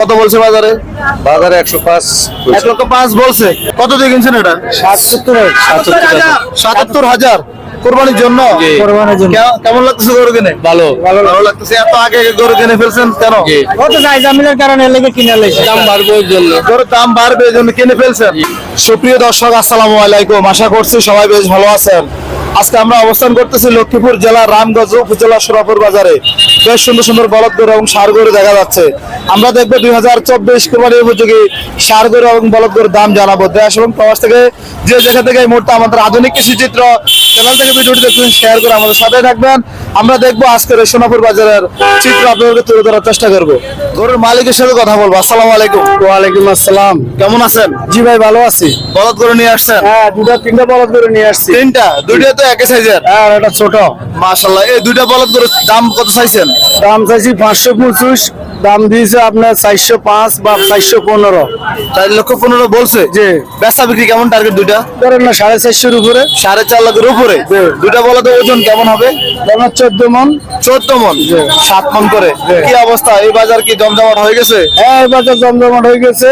কত বলছে বাজারে? বাজারে একশো পাঁচ এক লক্ষ পাঁচ বলছে। কত দিয়ে কিনছেন এটা? সাতসত্তর সাতাত্তর হাজার। কোরবানির জন্য? কোরবানির জন্য। কেমন লাগতেছে গরু কিনে? ভালো। ভালো লাগতেছে। এত আগে গরু কিনে ফেলছেন কেন? কত যাই জামিনের কারণে লেগে কিনে লাইছে দাম বাড়বো ওর জন্য। গরুর দাম বাড়বে এই জন্য কিনে ফেলছেন? সুপ্রিয় দর্শক আসসালামু আলাইকুম। আশা করছি সবাই বেশ ভালো আছেন। আজকে আমরা অবস্থান করতেছি লক্ষ্মীপুর জেলার রামগঞ্জ উপজেলা সুরাপুর বাজারে। বেশ সুন্দর সুন্দর বলদ গরু এবং সার গরু দেখা যাচ্ছে। আমরা দেখব দুই হাজার চব্বিশ কোরবানি উপযোগী সার গরু এবং বলদ গরুর দাম জানাব। দেশ এবং প্রবাস থেকে যে জায়গা থেকে এই মুহূর্তে আমাদের আধুনিক কৃষি চিত্র চ্যানেল থেকে ভিডিওটি দেখবেন শেয়ার করে আমাদের সাথে থাকবেন। আমরা দেখব আজকের সোনাপুর বাজারের চিত্র আপনাদেরকে তুলে ধরার চেষ্টা করব। গরুর মালিকের সাথে কথা বলব। আসসালামু আলাইকুম। ওয়ালাইকুম আসসালাম। কেমন আছেন? জি ভাই ভালো আছি। বলদ করে নিয়ে আসছেন? হ্যাঁ দুটা তিনটা বলদ করে নিয়ে আসছি। তিনটা? দুইটা তো একই সাইজের হ্যাঁ এটা ছোট। মাশাল্লাহ এই দুইটা বলদ করে দাম কত চাইছেন? দাম চাইছি পাঁচশো পঁচিশ। দাম দিয়েছে আপনার চারশো পাঁচ বা চারশো পনেরো। চার লক্ষ পনেরো বলছে? জি। বেচা বিক্রি কেমন টার্গেট দুইটা? ধরেন না সাড়ে চারশোর উপরে। সাড়ে চার লাখের উপরে। দুইটা বলদের ওজন কেমন হবে? চোদ্দ মন। চোদ্দ মন। সাত মন করে। কি অবস্থা? এই বাজার কি জমজমাট হয়ে গেছে? হ্যাঁ এবার তো জমজমাট হয়ে গেছে।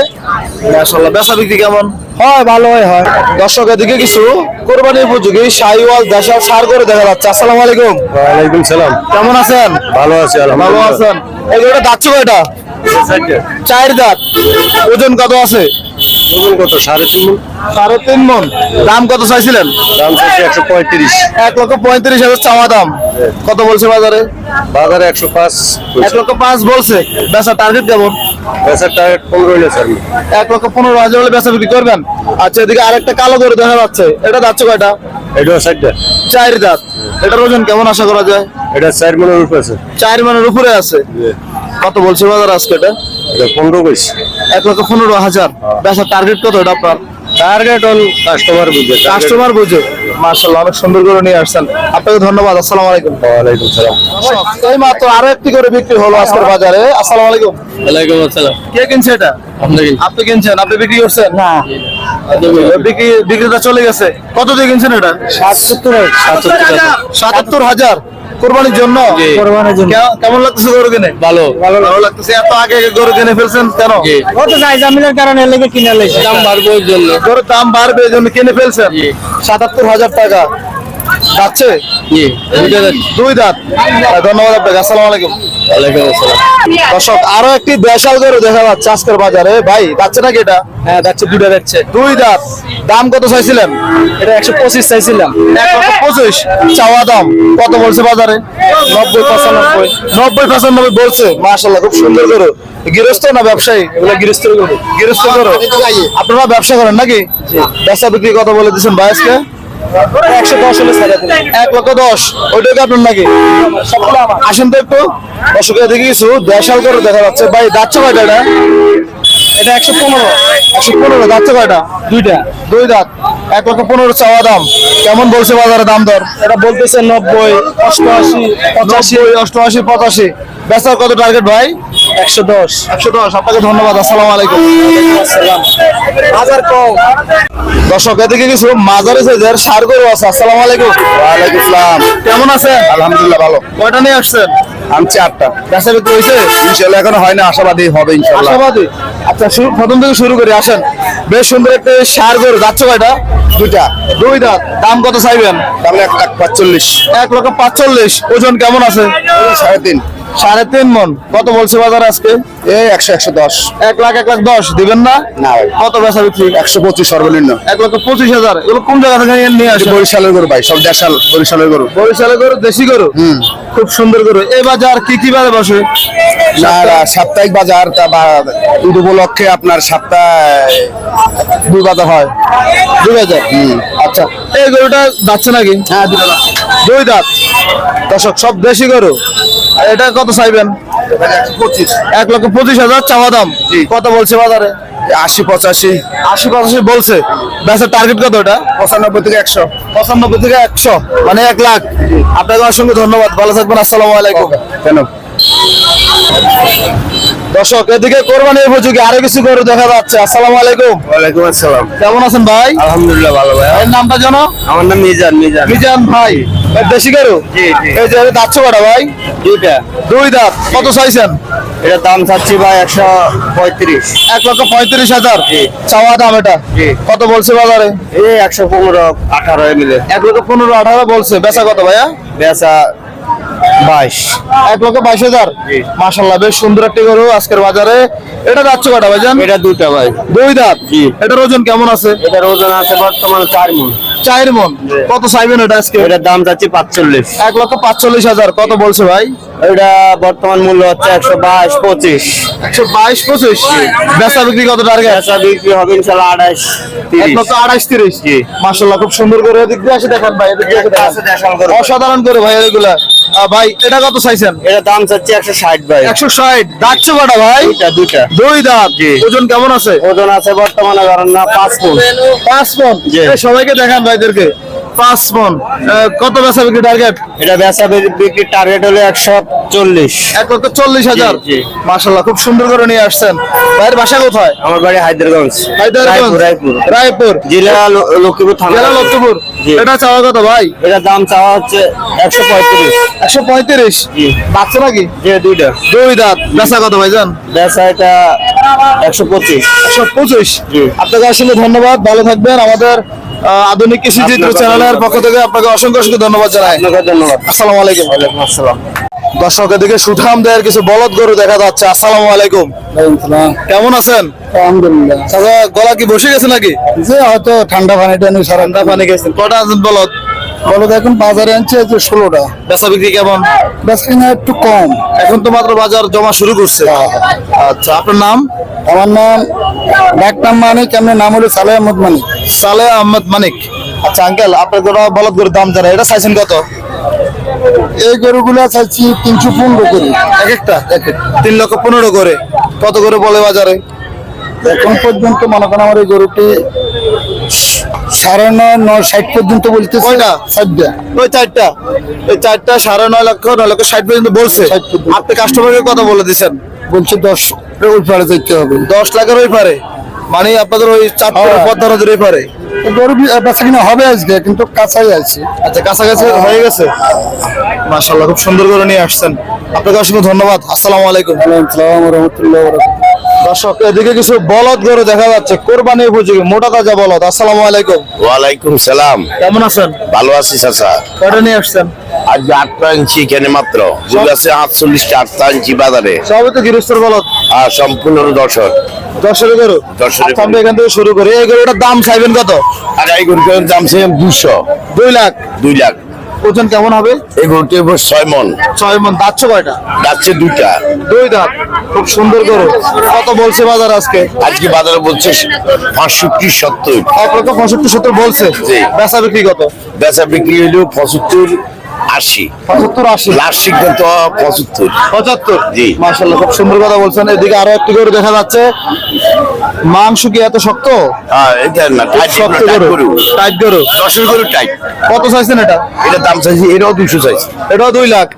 মাশাআল্লাহ বেচা বিক্রি কেমন? হয় ভালো হয়। হয় দর্শক এদিকে কিছু কোরবানির উপযোগী সাইওয়াল দেশাল সার করে দেখা যাচ্ছে। আসসালামু আলাইকুম। ওয়ালাইকুম সালাম। কেমন আছেন? ভালো আছে ভালো আছেন। এই গরুটা দাচ্ছে এটা? চার দাঁত ওজন কত আছে? কত? সাড়ে তিন সাড়ে তিন মন দাম কত চাইছিলেন? দাম চাইছে একশো পঁয়ত্রিশ। এক লক্ষ পঁয়ত্রিশ হাজার চাওয়া দাম। কত বলছে বাজারে? বাজারে একশো পাঁচ এক লক্ষ পাঁচ বলছে। বেচা টার্গেট কেমন? বেচার টার্গেট পনেরো হইলে স্যার। এক লক্ষ পনেরো হাজার হলে বেচা বিক্রি করবেন? আচ্ছা এদিকে আরেকটা কালো গরু দেখা যাচ্ছে। এটা যাচ্ছে কয়টা? সাইডটা চার দাঁত। এটার ওজন কেমন আশা করা যায়? এটা চার মনের উপরে আছে। চার মানের উপরে আছে। কত বলছে বাজার আজকে এটা? এটা পনেরো কইছে। এক লক্ষ পনেরো হাজার। বেচার টার্গেট কত এটা আপনার? টার্গেট অন কাস্টমার বুঝে কাস্টমার বুঝে। মার্শাল্লাহ অনেক সুন্দর করে নিয়ে আসছেন। আপনাকে ধন্যবাদ আসসালামু আলাইকুম। ওয়ালাইকুম সালাম। এই মাত্র আরও একটি করে বিক্রি হলো আজকের বাজারে। আসসালামু আলাইকুম। ওয়ালাইকুম আসসালাম। কে কিনছে এটা? আপনি কিনছেন? আপনি বিক্রি করছেন? না। বিক্রি বিক্রেতা চলে গেছে। কত দিয়ে কিনছেন এটা? সাতসত্তর সাতাত্তর হাজার। কোরবানির জন্য? কোরবানির জন্য। কেমন লাগতেছে গরু কিনে? ভালো। ভালো ভালো লাগতেছে। এত আগে গরু কিনে ফেলছেন কেন। কত যাই জামিনের কারণে লেগে কিনে লাইছে দাম বাড়বে ওই জন্য। গরুর দাম বাড়বে এই জন্য কিনে ফেলছেন। সাতাত্তর হাজার টাকা। যাচ্ছে? দুইটা। দুই দাঁত। ধন্যবাদ আপনাকে আসসালামু আলাইকুম। দর্শক আরও একটি দেশাল গরু দেখা যাচ্ছে আজকের বাজারে। ভাই যাচ্ছে নাকি এটা? হ্যাঁ যাচ্ছে দুটা যাচ্ছে। দুই দাঁত। দাম কত চাইছিলেন? এটা একশো পঁচিশ চাইছিলাম। পঁচিশ। চাওয়া দাম কত বলছে বাজারে? নব্বই পঁচানব্বই। নব্বই পঁচানব্বই বলছে। মাশাল্লাহ খুব সুন্দর গরু। গৃহস্থ না ব্যবসায়ী? এগুলো গৃহস্থ গরু। গৃহস্থ গরু। আপনারা ব্যবসা করেন নাকি? ব্যবসা বিক্রি কত বলে দিচ্ছেন বয়সকে একশো এক লক্ষ দশ। নাকি? আসেন তো একটু। দিকে কিছু দেশাল দেখা যাচ্ছে। ভাই, যাচ্ছে এটা? একশো পনেরো। একশো পনেরো, যাচ্ছে দুইটা। দুই দাঁত। এক লক্ষ পনেরো চাওয়া দাম। কেমন বলছে বাজারে দাম দর? এটা বলতেছে নব্বই, অষ্টআশি, পঁচাশি অষ্টআশি, পঁচাশি। বেচার কত টার্গেট ভাই? একশো দশ। একশো দশ আপনাকে ধন্যবাদ আসসালামু আলাইকুম। হাজার কম। দর্শক এদিকে কিছু মাঝারি সাইজের সার গরু আছে আসসালামু আলাইকুম। ওয়ালাইকুম আসসালাম কেমন আছেন? আলহামদুলিল্লাহ ভালো। কয়টা নিয়ে আসছেন? আমি চারটা বেচা বিক্রি হয়েছে? ইনশাল্লাহ এখনও হয় না আশাবাদী হবে ইনশাল্লাহ আশাবাদী? আচ্ছা শুরু প্রথম থেকে শুরু করি আসেন। বেশ সুন্দর একটা সার গরু যাচ্ছে কয়টা? দুইটা। দুই দাঁত। দাম কত চাইবেন? তাহলে এক লাখ পাঁচচল্লিশ। এক লক্ষ পাঁচচল্লিশ। ওজন কেমন আছে? সাড়ে তিন। সাড়ে তিন মন। কত বলছে বাজার আজকে? এই একশো একশো দশ। এক লাখ এক লাখ দশ। দিবেন না? না কত বেচা বিক্রি? একশো পঁচিশ সর্বনিম্ন। এক লক্ষ পঁচিশ হাজার। এগুলো কোন জায়গা থেকে নিয়ে আসে বরিশালের গরু ভাই সব দেশাল বরিশালের গরু। বরিশালের গরু দেশি গরু? খুব সুন্দর গরু। এই বাজার কি কি বারে বসে? না সাপ্তাহিক বাজার তা বা ঈদ উপলক্ষে আপনার সপ্তাহে দুই বাজার হয়। দুই হাজার আচ্ছা। এই গরুটা যাচ্ছে নাকি? হ্যাঁ দুই দাঁত। দর্শক সব দেশি গরু। এটা কত চাইবেন? পঁচিশ। এক লক্ষ পঁচিশ হাজার চাওয়া দাম। কত বলছে বাজারে? আশি পঁচাশি। আশি পঁচাশি বলছে। বেচার টার্গেট কত ওটা পঁচানব্বই থেকে একশো। পঁচানব্বই থেকে একশো। মানে এক লাখ। আপনাকে অসংখ্য ধন্যবাদ। ভালো থাকবেন। আসসালামু আলাইকুম। কেন দর্শক এদিকে কোরবানি উপযোগী আরও কিছু গরু দেখা যাচ্ছে। আসসালামু আলাইকুম। ওয়ালাইকুম আসসালাম। কেমন আছেন ভাই? আলহামদুলিল্লাহ ভালো ভাই। ভাইয়ের নামটা জানো? আমার নাম মিজান মিজান। মিজান ভাই। দেশি গরু? জি, জি। এই যে যাচ্ছে কটা ভাই। দুইটা। দুই দাঁত। কত চাইছেন? এটা দাম চাচ্ছি ভাই একশো পঁয়ত্রিশ। এক লক্ষ পঁয়ত্রিশ হাজার? চাওয়া দাম এটা। কত বলছে বাজারে? এই একশো পনেরো আঠারো মিলে। এক লক্ষ পনেরো আঠারো বলছে। বেচা কত ভাইয়া? বেচা বাইশ। এক লক্ষ বাইশ হাজার। মাসাল্লাহ বেশ সুন্দর একটি গরু আজকের বাজারে। এটা যাচ্ছে কটা ভাইজান? এটা দুটা ভাই। দুই দাঁত। এটার ওজন কেমন আছে? এটার ওজন আছে বর্তমানে চার মন। চার মন। কত চাইবেন এটা আজকে? এটার দাম যাচ্ছে পাঁচচল্লিশ। এক লক্ষ পাঁচচল্লিশ হাজার। কত বলছে ভাই? এটা বর্তমান মূল্য হচ্ছে একশো বাইশ পঁচিশ। একশো বাইশ পঁচিশ? বেচা বিক্রি কত টার্গেট বেচা বিক্রি হবে ইনশাল্লাহ আঠাশ এক তিরিশ? তিরিশ মাসাল্লাহ খুব সুন্দর করে এদিক দিয়ে আসে দেখেন ভাই এদিক দিয়ে। অসাধারণ করে ভাই এগুলা। ভাই এটা কত চাইছেন? এটা দাম চাচ্ছে একশো ষাট ভাই। একশো ষাট। দাচ্ছে কটা ভাই? দুইটা দুই দাঁত। ওজন কেমন আছে? ওজন আছে বর্তমানে ধরেন না পাঁচ ফুট পাঁচ জি। সবাইকে দেখান ভাইদেরকে। পাঁচ মন। কত বেচা বিক্রি টার্গেট এটা বেচা বি- বিক্রির টার্গেট হলো একশো চল্লিশ। এক লক্ষ চল্লিশ হাজার। মাসাল্লাহ খুব সুন্দর করে নিয়ে আসছেন। ভাইয়ের বাসা কোথায়? আমার বাড়ি হায়দ্রারগঞ্জ হায়দ্রাবাদ। রায়পুর রায়পুর। জেলা লক্ষ্মীপুর থানা। জেলা লক্ষ্মীপুর। এটা চাওয়া কত ভাই? এটার দাম চাওয়া হচ্ছে একশো পঁয়ত্রিশ। একশো পঁয়ত্রিশ। বাচ্চা নাকি? যে দুইটা। দুই দাঁত। বেচা কত ভাইজান বেচা এটা একশো পঁচিশ। একশো পঁচিশ। জি। আপনাকে অসংখ্য ধন্যবাদ। ভালো থাকবেন। আমাদের আধুনিক কৃষি চিত্র চ্যানেলের পক্ষ থেকে আপনাকে অসংখ্য অসংখ্য ধন্যবাদ জানাই। আপনাকে ধন্যবাদ। আসসালামু আলাইকুম। ওয়ালাইকুম আসসালাম। দর্শক এদিকে সুঠাম দেয়ের কিছু বলদ গরু দেখা যাচ্ছে। আসসালামু আলাইকুম। কেমন আছেন? আলহামদুলিল্লাহ। গলা কি বসে গেছে নাকি? যে হয়তো ঠান্ডা পানি ঠান্ডা পানি গেছেন কটা আছেন বলদ? বলো এখন বাজারে আনছে যে ষোলোটা। বেচা বিক্রি কেমন? বেশ কিনা একটু কম। এখন তো মাত্র বাজার জমা শুরু করছে। আচ্ছা আপনার নাম? আমার নাম ডাক নাম মানিক আমার নাম হলো সালে আহমদ মানিক। সালে আহমদ মানিক। আচ্ছা আঙ্কেল আপনার গরু বলদ গরুর দাম জানা এটা চাইছেন কত? এই গরুগুলো চাইছি তিনশো পনেরো করে। এক একটা? তিন লক্ষ পনেরো করে। কত করে বলে বাজারে? এখন পর্যন্ত মনে করেন আমার এই গরুটি সাড়ে নয় নয় ষাট পর্যন্ত বলতে কয়টা? ওই চারটা। ওই চারটা সাড়ে নয় লক্ষ নয় লক্ষ ষাট পর্যন্ত বলছে। ষাট আপনি কাস্টমারকে কত বলে দিচ্ছেন বলছে দশ ওই পারে যেতে হবে। দশ লাখের ওই পারে। মানে আপনাদের ওই হ্যাঁ। ওই পারে। গরু বেচা কিনা হবে আজকে কিন্তু আছে। আচ্ছা কাছাকাছি হয়ে গেছে? মাশাল্লাহ খুব সুন্দর করে নিয়ে আসছেন। আপনাকে অসংখ্য ধন্যবাদ। আসসালামু আলাইকুম। রহমতুল্লাহ দর্শক এদিকে কিছু বলদ গরু দেখা যাচ্ছে। কোরবানি উপযোগী মোটা তাজা বলদ। আসসালামু আলাইকুম। ওয়ালাইকুম সালাম। কেমন আছেন? ভালো আছি চাচা। কয়টা নিয়ে আসছেন? আজ আটটা ইঞ্চি এখানে মাত্র। দুধ আছে আটচল্লিশটা আটটা ইঞ্চি বাজারে। সবই তো গৃহস্থর বলদ? আর সম্পূর্ণ দশর দর্শকের গরু? দর্শকের আচ্ছা, আমরা এখান থেকে শুরু করি। এই গরুটার দাম চাইবেন কত? আর এই গরুটার দাম সে দুশো দুই লাখ। দুই লাখ। ওজন কেমন হবে? এই গরুটি ছয় মন। ছয় মন। দাচ্ছে কয়টা? দাচ্ছে দুইটা। দুই দাঁত। খুব সুন্দর গরু। কত বলছে বাজার আজকে? আজকে বাজারে বলছে পঁয়ষট্টি সত্তর। এক লক্ষ পঁয়ষট্টি সত্তর বলছে। বেচা বিক্রি কত? বেচা বিক্রি হইলেও পঁচাত্তর আশি। পঁচাত্তর আশি। লাস্ট সিদ্ধান্ত পঁচাত্তর। পঁচাত্তর? জি। মার্শাল্লাহ খুব সুন্দর কথা বলছেন। এদিকে আরও একটি গরু দেখা যাচ্ছে। মাংস কি এত শক্ত? হ্যাঁ এটা না টাইট শক্ত গরু গরু। টাইট গরু। দশের গরু টাইট কত চাইছেন এটা? এটা দাম চাইছি এটাও দুশো চাইছি। এটাও দুই লাখ।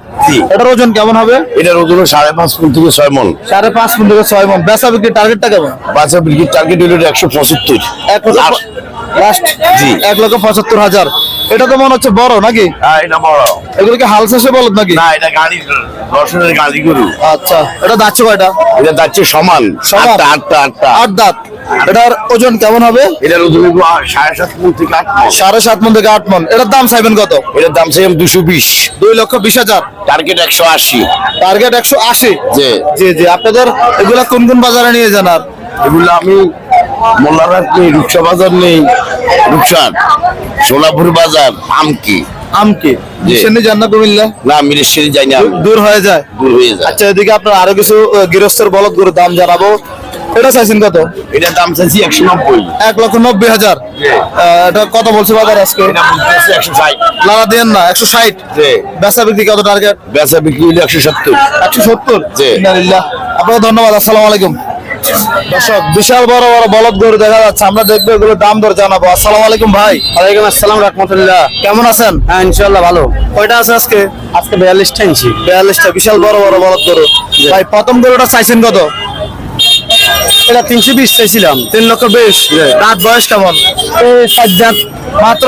এটার ওজন কেমন হবে? এটার ওজন সাড়ে পাঁচ ফুট থেকে ছয় মন। সাড়ে পাঁচ ফুট থেকে ছয় মন। বেচা বিক্রি টার্গেটটা কেমন? বাচ্চা বিক্রির টার্গেট হলো একশো পঁচাত্তর। এক লক্ষ লাস্ট। জি। এক লক্ষ পঁচাত্তর হাজার। এটা তো মনে হচ্ছে বড় নাকি? হ্যাঁ এটা বড়। এগুলো হাল শেষে বলদ নাকি? না এটা গাড়ি দর্শনের গাড়ি গরু। আচ্ছা এটা দাচ্ছে কয়টা? এটা যাচ্ছে সমান? আটটা আটটা আটটা। আট দাঁত। এটার ওজন কেমন হবে? এটার ওজন সাড়ে সাত ফুট থেকে আট। সাড়ে সাত মন থেকে আট মন। এটার দাম চাইবেন কত? এটার দাম চাই দুশো বিশ। দুই লক্ষ বিশ হাজার। টার্গেট একশো আশি। টার্গেট একশো আশি? যে জি জি। আপনাদের এগুলা কোন কোন বাজারে নিয়ে যান আর? এগুলো আমি মোল্লারহাট নেই রূপসা বাজার নেই। রূপসার সোনাপুর বাজার আমকি। আমকে? জি। সেনে যান না কুমিল্লা? না মিরেশ্বরী যাই না দূর হয়ে যায়? দূর হয়ে যায়। আচ্ছা এদিকে আপনার আরও কিছু গৃহস্থের বলদ গরুর দাম জানাব। এটা চাইছেন কত? এটার দাম চাইছি একশো নব্বই। এক লক্ষ নব্বই হাজার। এটা কত বলছে বাজার আজকে? একশো ষাট। লালা দেন না একশো ষাট। বেচা বিক্রি কত টার্গেট বেচা বিক্রি হলো একশো সত্তর। একশো সত্তর? আপনাকে ধন্যবাদ আসসালামু আলাইকুম। দর্শক বিশাল বড় বড় বলদ গরু দেখা যাচ্ছে আমরা দেখব এগুলো দাম দর জানাব। আসসালামু আলাইকুম ভাই। ওয়ালাইকুম আসসালাম রহমতুল্লাহ। কেমন আছেন? হ্যাঁ ইনশাল্লাহ ভালো। কয়টা আছে আজকে? আজকে বিয়াল্লিশটা ইঞ্চি বিয়াল্লিশটা বিশাল বড় বড় বলদ গরু। ভাই প্রথম গরুটা চাইছেন কত? এটা তিনশো বিশ চাইছিলাম। তিন লক্ষ বিশ। রাত বয়স কেমন? সাত দাঁত মাত্র।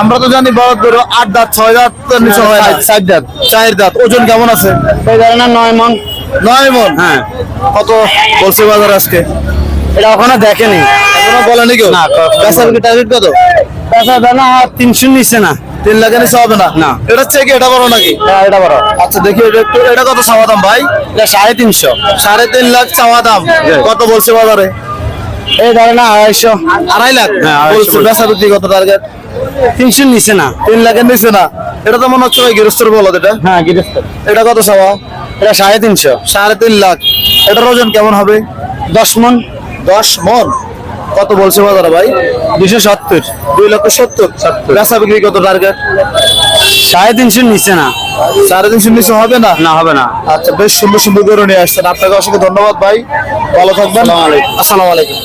আমরা তো জানি বলদ গরু আট দাঁত ছয় দাঁত নিচে হয় না। সাত দাঁত। চার দাঁত। ওজন কেমন আছে? ধরনের নয় মন। নয় মন? হ্যাঁ। কত বলছে বাজার আজকে? এটা ওখানে দেখেনি। এখনও বলেনি কেউ? না, টার্গেট কত? পেশা দানা তিনশো নিচ্ছে না। তিন লাখের নিচে হবে না? না। এটা হচ্ছে কি এটা বড় নাকি? হ্যাঁ, এটা বড়। আচ্ছা দেখি এটা একটু এটা কত চাওয়া দাম ভাই? এটা সাড়ে তিনশো। সাড়ে তিন লাখ চাওয়া দাম। কত বলছে বাজারে? এই ধরে না আড়াইশো। আড়াই লাখ? হ্যাঁ, বলছে বেচা বিক্রি কত টার্গেট তিনশো নিচ্ছে না। তিন লাখের নিচে না? এটা তো মনে হচ্ছে ভাই গৃহস্থর বলদ এটা। হ্যাঁ গিরস্ত এটা কত চাওয়া? এটা সাড়ে তিনশো। সাড়ে তিন লাখ। এটার ওজন কেমন হবে? দশ মন। দশ মন? কত বলছে বাজারে ভাই? দুশো সত্তর। দুই লক্ষ সত্তর? বেচা বিক্রি কত টার্গেট সাড়ে তিনশো নিচে না। সাড়ে তিনশো নিচে হবে না? না হবে না। আচ্ছা বেশ সুন্দর সুন্দর করে নিয়ে আসছেন। আপনাকে অসংখ্য ধন্যবাদ ভাই। ভালো থাকবেন। আসসালামু আলাইকুম।